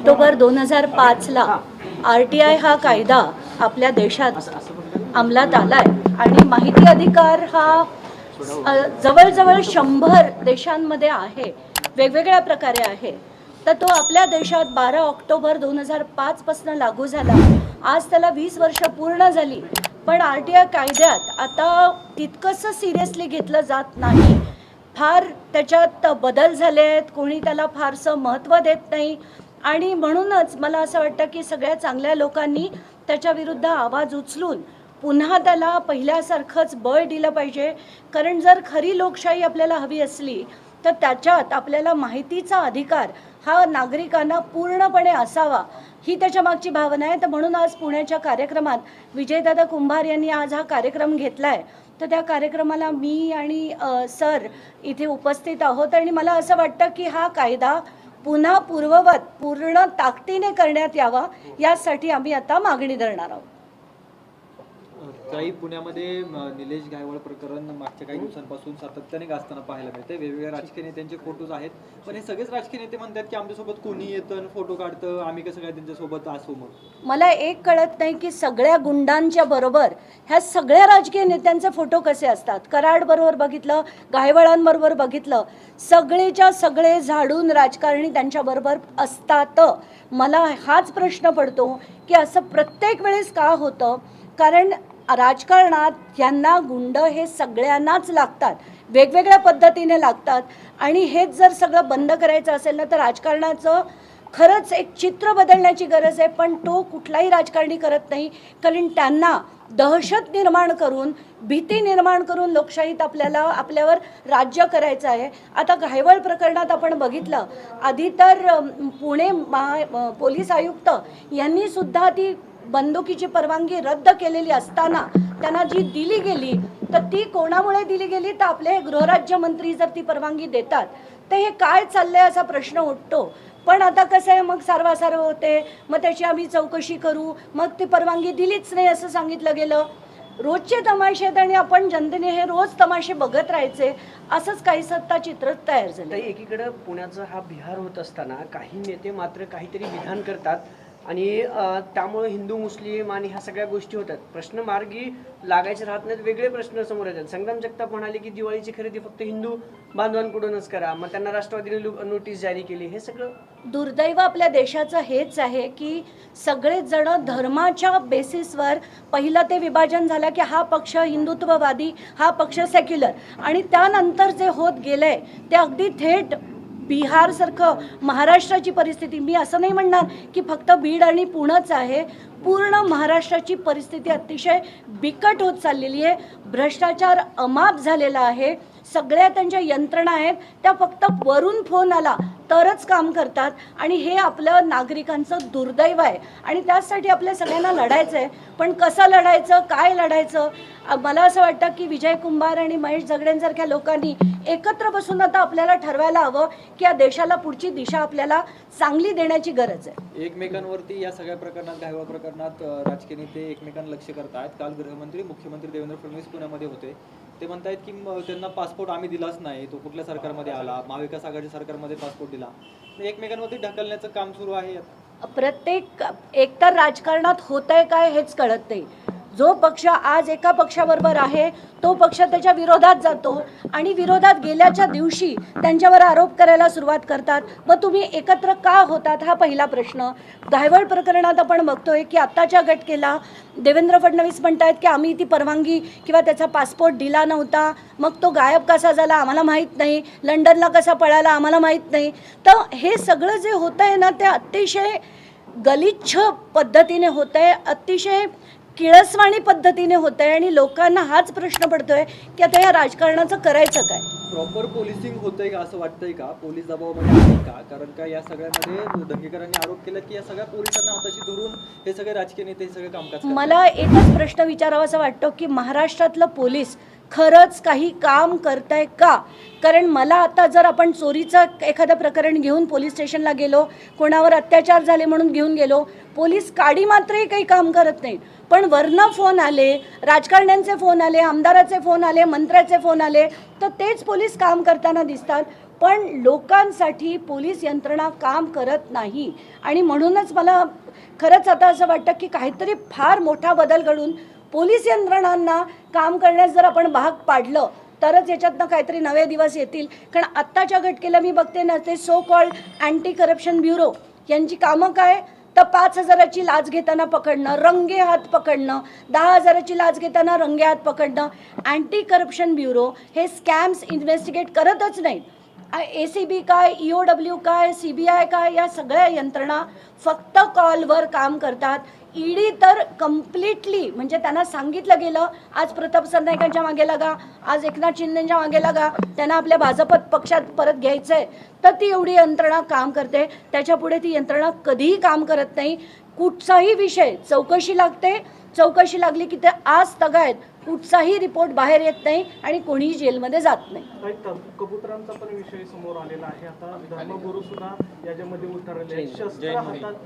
October दोन हजार पाचला आर टी आय हा कायदा आपल्या देशात अंमलात आलाय. आणि माहिती अधिकार हा जवळजवळ शंभर देशांमध्ये आहे. वेगवेगळ्या प्रकारे आहे. तर तो आपल्या देशात बारा ऑक्टोबर दोन हजार पाचपासून लागू झाला. आज त्याला वीस वर्ष पूर्ण झाली. पण आर टी आय कायद्यात आता तितकंसं सिरियसली घेतलं जात नाही. फार त्याच्यात बदल झाले आहेत कोणी त्याला फारसं महत्त्व देत नाही. आणि म्हणूनच मला असं वाटतं की सगळ्या चांगल्या लोकांनी त्याच्या विरुद्ध आवाज उचलून पुन्हा त्याला पहिल्यासारखंच बळ दिलं पाहिजे. कारण जर खरी लोकशाही आपल्याला हवी असली तर त्याच्यात आपल्याला माहितीचा अधिकार हा नागरिकांना पूर्णपणे असावा ही त्याच्या मागची भावना आहे. तर म्हणून आज पुण्याच्या कार्यक्रमात विजयदादा कुंभार यांनी आज हा कार्यक्रम घेतला आहे तर त्या कार्यक्रमाला मी आणि सर इथे उपस्थित आहोत. आणि मला असं वाटतं की हा कायदा पुन्हा पूर्ववत पूर्ण ताकदीने करण्यात यावा यासाठी आम्ही आता मागणी धरणार आहोत. काही पुण्यामध्ये निलेश गायवळ प्रकरण मागच्या काही दिवसांपासून सातत्याने गाजताना पाहायला मिळते वेगवेगळ्या राजकीय नेत्यांचे फोटोज आहेत. पण हे सगळेच राजकीय नेते म्हणतात की आमच्यासोबत कोणी येतं फोटो काढतं आम्ही कसं काय त्यांच्यासोबत असू मग? मला एक कळत नाही की सगळ्या गुंडांच्या बरोबर ह्या सगळ्या राजकीय नेत्यांचे फोटो कसे असतात? कराड बरोबर बघितलं गायवळांबरोबर बघितलं. सगळेच्या सगळे झाडून राजकारणी त्यांच्याबरोबर असतात. मला हाच प्रश्न पडतो की असं प्रत्येक वेळेस का होतं? कारण राजकारणात यांना गुंड हे सगळ्यांनाच लागतात. वेगवेगळ्या पद्धतीने लागतात. आणि हेच जर सगळं बंद करायचं असेल ना तर राजकारणाचं खरंच एक चित्र बदलण्याची गरज आहे. पण तो कुठलाही राजकारणी करत नाही. कारण त्यांना दहशत निर्माण करून भीती निर्माण करून लोकशाहीत आपल्याला आपल्यावर राज्य करायचं आहे. आता घायवळ प्रकरणात आपण बघितलं. आधी तर पुणे महा पोलीस आयुक्त यांनी सुद्धा ती बंदुकीची परवानगी रद्द केलेली असताना त्यांना जी दिली गेली तर ती कोणामुळे दिली गेली? तर आपले गृहराज्यमंत्री जर ती परवानगी देतात तर हे काय चाललंय असा प्रश्न उठतो. पण आता कसं आहे मग सारवासारव होते मग त्याची आम्ही चौकशी करू मग ती परवानगी दिलीच नाही असं सांगितलं गेलं. रोजचे तमाशे आहेत आणि आपण जनतेने हे रोज तमाशे बघत राहायचे असंच काही सत्ता चित्र तयार झालं. एकीकडे एकीकडं पुण्याचा हा बिहार होत असताना काही नेते मात्र काहीतरी विधान करतात आणि त्यामुळे हिंदू मुस्लिम आणि ह्या सगळ्या गोष्टी होतात. प्रश्न मार्गी लागायचे राहत नाहीत वेगळे प्रश्न समोर येतात. संग्राम जगताप म्हणाले की दिवाळीची खरेदी फक्त हिंदू बांधवांकडूनच करा. मग त्यांना राष्ट्रवादीने नोटीस जारी केली. हे सगळं दुर्दैव आपल्या देशाचं हेच आहे की सगळेच जण धर्माच्या बेसिसवर पहिलं ते विभाजन झालं की हा पक्ष हिंदुत्ववादी हा पक्ष सेक्युलर आणि त्यानंतर जे होत गेलंय ते अगदी थेट बिहारसारखं महाराष्ट्राची परिस्थिती. मी असं नाही म्हणणार की फक्त बीड आणि पुणंच आहे. पूर्ण महाराष्ट्राची परिस्थिती अतिशय बिकट होत चाललेली आहे. भ्रष्टाचार अमाप झालेला आहे. सगळ्या त्यांच्या यंत्रणा आहेत. त्या फक्त वरून फोन आला. तरच काम करतात आणि हे आपलं नागरिकांचं दुर्दैव आहे. आणि त्यासाठी आपल्या सगळ्यांना लढायचं आहे पण कसं लढायचं काय लढायचं? मला असं वाटतं की विजय कुंभार आणि महेश झगड्यांसारख्या लोकांनी एकत्र बसून आता आपल्याला ठरवायला हवं की या देशाला पुढची दिशा आपल्याला चांगली देण्याची गरज आहे. एकमेकांवरती या सगळ्या प्रकरणात गायवळ प्रकरणात राजकीय नेते एकमेकांना लक्ष करत आहेत काल गृहमंत्री मुख्यमंत्री देवेंद्र फडणवीस पुण्यामध्ये होते. ते म्हणतायत की त्यांना पासपोर्ट आम्ही दिलाच नाही. तो कुठल्या सरकारमध्ये आला? महाविकास आघाडी सरकारमध्ये पासपोर्ट दिला दिला एकमेकांवरती ढकलण्याचं काम सुरू आहे प्रत्येक एकतर राजकारणात होत आहे काय हेच कळत नाही. जो पक्ष आज एका पक्षाबरोबर आहे तो पक्ष त्याच्या विरोधात जातो आणि विरोधात गेल्याच्या दिवशी त्यांच्यावर आरोप करायला सुरुवात करतात. मग तुम्ही एकत्र का होतात हा पहिला प्रश्न. गायवळ प्रकरणात आपण बघतोय की आत्ताच्या घटकेला देवेंद्र फडणवीस म्हणतायत की आम्ही ती परवानगी किंवा त्याचा पासपोर्ट दिला नव्हता. मग तो गायब कसा झाला आम्हाला माहीत नाही. लंडनला कसा पळाला आम्हाला माहीत नाही. तर हे सगळं जे होतं आहे ना ते अतिशय गलिच्छ पद्धतीने होत आहे अतिशय किळसवाणी पद्धतीने होत आहे आणि लोकांना हाच प्रश्न पडतोय की आता या राजकारणाचं करायचं काय? प्रॉपर पोलिसिंग होतंय का असं वाटतंय का? पोलीस दबावामध्ये आहे का? कारण का या सगळ्यामध्ये दंगेकरांनी आरोप केला की या सगळ्या पोलिसांना हाताशी धरून हे सगळे राजकीय नेते हे सगळे कामकाज करतात. मला एकच प्रश्न विचारावासा वाटतो की महाराष्ट्रातलं पोलीस खरंच काही काम करताय का? कारण मला आता जर आपण चोरीचं एखादं प्रकरण घेऊन पोलीस स्टेशनला गेलो कोणावर अत्याचार झाले म्हणून घेऊन गेलो पोलीस काडी मात्रही काही काम करत नाही. पण वरनं फोन आले राजकारण्यांचे फोन आले आमदाराचे फोन आले मंत्र्याचे फोन आले तर तेच पोलीस काम करताना दिसतात. पण लोकांसाठी पोलीस यंत्रणा काम करत नाही. आणि म्हणूनच मला खरंच आता असं वाटतं की काहीतरी फार मोठा बदल घडून पोलीस यंत्रणांना काम करण्यास जर आपण भाग पाडलं तरच याच्यातनं काहीतरी नवे दिवस येतील. कारण आत्ताच्या घटकेला मी बघते ना ते so called anti corruption bureau यांची कामं काय? तर पाच हजाराची लाच घेताना पकडणं रंगे हात पकडणं दहा हजाराची लाच घेताना रंगे हात पकडणं. अँटी करप्शन ब्युरो हे स्कॅम्स इन्व्हेस्टिगेट करतच नाहीत. ए सी बी काय ई ओ डब्ल्यू काय सी बी आय काय या सगळ्या यंत्रणा फक्त कॉलवर काम करतात. ईडी तर कम्प्लिटली म्हणजे त्यांना सांगितलं गेलं आज प्रताप सरनाईकांच्या मागे लागा आज एकनाथ शिंदेच्या मागे लागा त्यांना आपल्या भाजपत पक्षात परत घ्यायचं आहे तर ती एवढी यंत्रणा काम करते. त्याच्यापुढे ती यंत्रणा कधीही काम करत नाही. कुठचाही विषय चौकशी लागते. चौकशी लागली की ते आज तगायत. कुठचाही रिपोर्ट बाहेर येत नाही आणि कोणीही जेलमध्ये जात नाही. कबुतरांचा पण विषय समोर आलेला आहे आता. धर्मगुरू सुद्धा याच्यामध्ये. शस्त्र हातात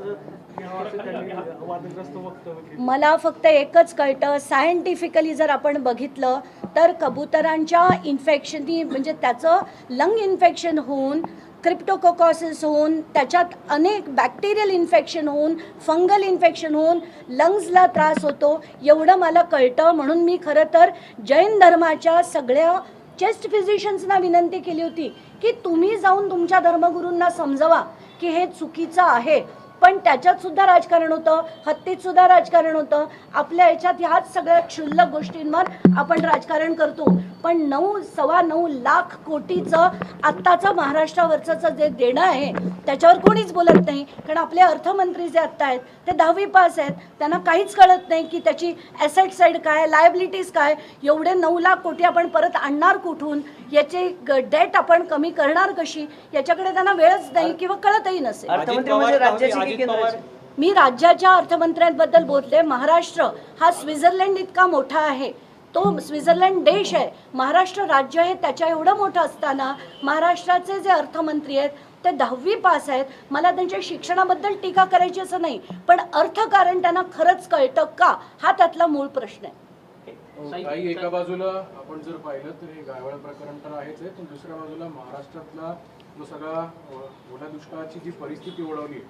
वादग्रस्त वक्तव्य केलं. मला फक्त एकच कळतं सायंटिफिकली जर आपण बघितलं तर कबुतरांच्या इन्फेक्शननी म्हणजे त्याचं लंग इन्फेक्शन होऊन क्रिप्टोकोकॉसिस होऊन त्याच्यात अनेक बॅक्टेरियल इन्फेक्शन होऊन फंगल इन्फेक्शन होऊन लंग्सला त्रास होतो. एवढं मला कळतं. म्हणून मी खरं तर जैन धर्माच्या सगळ्या चेस्ट फिजिशियन्सना विनंती केली होती की तुम्ही जाऊन तुमच्या धर्मगुरूंना समजवा की हे चुकीचं आहे. पण त्याच्यात सुद्धा राजकारण होतं. हत्तीत सुद्धा राजकारण होतं. आपल्या याच्यात ह्याच सगळ्या क्षुल्लक गोष्टींवर आपण राजकारण करतो. पण नऊ सव्वा नऊ लाख कोटीचं आत्ताचं महाराष्ट्रावरचं जे देणं आहे त्याच्यावर कोणीच बोलत नाही. कारण आपले अर्थमंत्री जे आत्ता आहेत ते दहावी पास आहेत. त्यांना काहीच कळत नाही की त्याची ॲसेट साईड काय लायबिलिटीज काय. एवढे नऊ लाख कोटी आपण परत आणणार कुठून? याची डेट आपण कमी करणार कशी? याच्याकडे त्यांना वेळच नाही किंवा कळतही नसेल. म्हणजे केंद्राची? मी राज्याच्या अर्थमंत्र्यांबद्दल बोलते. महाराष्ट्र हा स्वित्झर्लंड इतका मोठा आहे. तो स्वित्झर्लंड देश आहे. महाराष्ट्र राज्य हे त्याच्या एवढं मोठं असताना महाराष्ट्राचे जे अर्थमंत्री आहेत ते दहावी पास आहेत. मला त्यांच्या शिक्षणाबद्दल टीका करायची असं नाही पण अर्थकारण त्यांना खरंच कळतं का? हा त्यातला मूळ प्रश्न आहे. हो, काही एका बाजूला आपण जर पाहिलं तर हे गायवाळ प्रकरण तर आहेच आहे पण दुसऱ्या बाजूला महाराष्ट्रातला जो सगळा ओला दुष्काळाची जी परिस्थिती ओढवली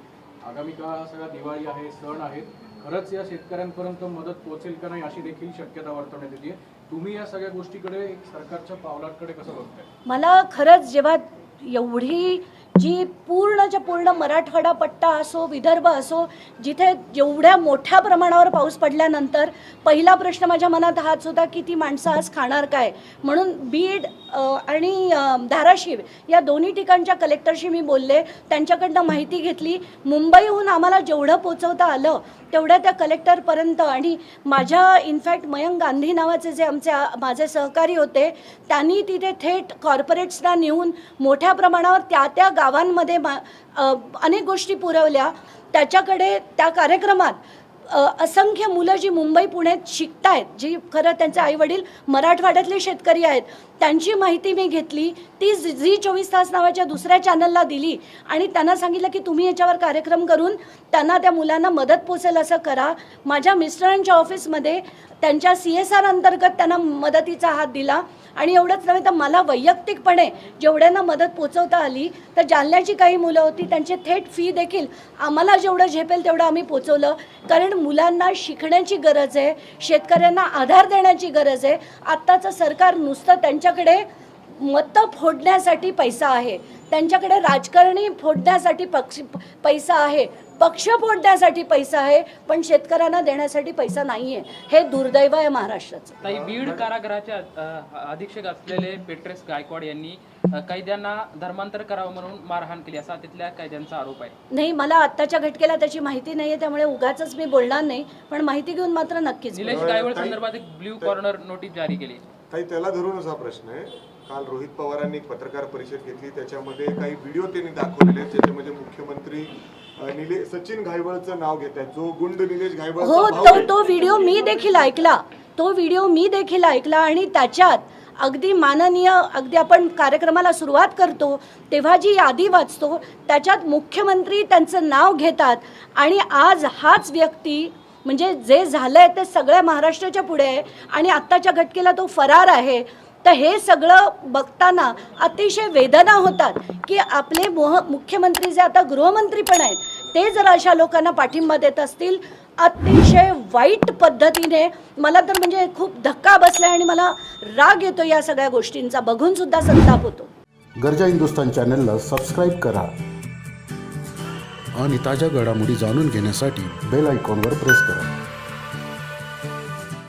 आगामी काळ हा सगळा दिवाळी आहे सण आहेत खरंच या शेतकऱ्यांपर्यंत मदत पोहोचेल का नाही अशी देखील शक्यता वर्तवण्यात येते. तुम्ही या सगळ्या गोष्टीकडे सरकारच्या पावलांकडे कसं बघताय? मला खरंच जेव्हा एवढी जी पूर्णच्या पूर्ण मराठवाडा पट्टा असो विदर्भ असो जिथे जेवढ्या मोठ्या प्रमाणावर पाऊस पडल्यानंतर पहिला प्रश्न माझ्या मनात हाच होता की ती माणसं आज खाणार काय? म्हणून बीड आणि धाराशिव या दोन्ही ठिकाणच्या कलेक्टरशी मी बोलले. त्यांच्याकडनं माहिती घेतली. मुंबईहून आम्हाला जेवढं पोचवता आलं तेवढ्या त्या कलेक्टरपर्यंत आणि माझ्या इनफॅक्ट मयंक गांधी नावाचे जे आमचे माझे सहकारी होते त्यांनी तिथे थेट कॉर्पोरेट्सना नेऊन मोठ्या प्रमाणावर त्या त्या गावांमध्ये मा अनेक गोष्टी पुरवल्या. त्याच्याकडे त्या कार्यक्रमात असंख्य मुलं जी मुंबई पुण्यात शिकतायत जी खरं त्यांचे आईवडील मराठवाड्यातले शेतकरी आहेत त्यांची माहिती मी घेतली. ती झी चोवीस तास नावाच्या दुसऱ्या चॅनलला दिली. आणि त्यांना सांगितलं की तुम्ही याच्यावर कार्यक्रम करून त्यांना त्या मुलांना मदत पोचेल असं करा. माझ्या मिस्टरांच्या ऑफिसमध्ये त्यांच्या सी एस आर अंतर्गत त्यांना मदतीचा हात दिला. आणि एवढंच नव्हे तर मला वैयक्तिकपणे जेवढ्यांना मदत पोचवता आली तर जालन्याची काही मुलं होती त्यांची थेट फी देखील आम्हाला जेवढं झेपेल तेवढं आम्ही पोचवलं कारण मुलांना शिकण्याची गरज आहे शेतकऱ्यांना आधार देण्याची गरज आहे. आत्ताचं सरकार नुसतं त्यांच्याकडे मतं फोडण्यासाठी पैसा आहे. त्यांच्याकडे राजकारणी फोडण्यासाठी पक्ष पैसा आहे. पक्ष फोडण्यासाठी पैसा आहे पण शेतकऱ्यांना देण्यासाठी पैसा नाही आहे हे दुर्दैव आहे महाराष्ट्राचं. ताई बीड कारागृहाचे अ, अधीक्षक असलेले पेट्रेस गायकवाड यांनी कैद्यांना धर्मांतर करावं म्हणून मारहाण केली असा तिथल्या कैद्यांचा आरोप आहे. नाही मला आत्ताच्या घटकेला त्याची माहिती नाही आहे त्यामुळे उगाच मी बोलणार नाही पण माहिती घेऊन मात्र नक्कीच. निलेश गायवळ संदर्भात एक ब्ल्यू कॉर्नर नोटीस जारी केली. ताई त्याला धरूनच हा प्रश्न आहे. काल रोहित पवारांनी एक पत्रकार परिषद घेतली त्याच्यामध्ये काही व्हिडिओ त्यांनी दाखवलेले आहेत त्याच्यामध्ये मुख्यमंत्री निले सचिन घायवळचं नाव घेत आहेत जो गुंड निलेश हो घायवळचा भाऊ तो आहे. तो व्हिडिओ मी देखील ऐकला. तो व्हिडिओ मी देखील ऐकला आणि त्याच्यात अगदी माननीय अगदी आपण कार्यक्रमाला सुरुवात करतो तेव्हा जी यादी वाचतो त्याच्यात मुख्यमंत्री त्यांचं नाव घेतात आणि आज हाच व्यक्ती म्हणजे जे झालंय ते सगळ्या महाराष्ट्राच्या पुढे आहे आणि आत्ताच्या घटकेला तो फरार आहे. तर हे सगळं बघताना अतिशय वेदना होतात की आपले मोह मुख्यमंत्री जे आता गृहमंत्री पण आहेत ते जर अशा लोकांना पाठिंबा देत असतील अतिशय वाईट पद्धतीने मला तर म्हणजे खूप धक्का बसला आणि मला राग येतो या सगळ्या गोष्टींचा. बघून सुद्धा संताप होतो. गरजा हिंदुस्तान चॅनलला सबस्क्राईब करा. आणि ताज्या घडामोडी जाणून घेण्यासाठी बेल आयकॉनवर प्रेस करा.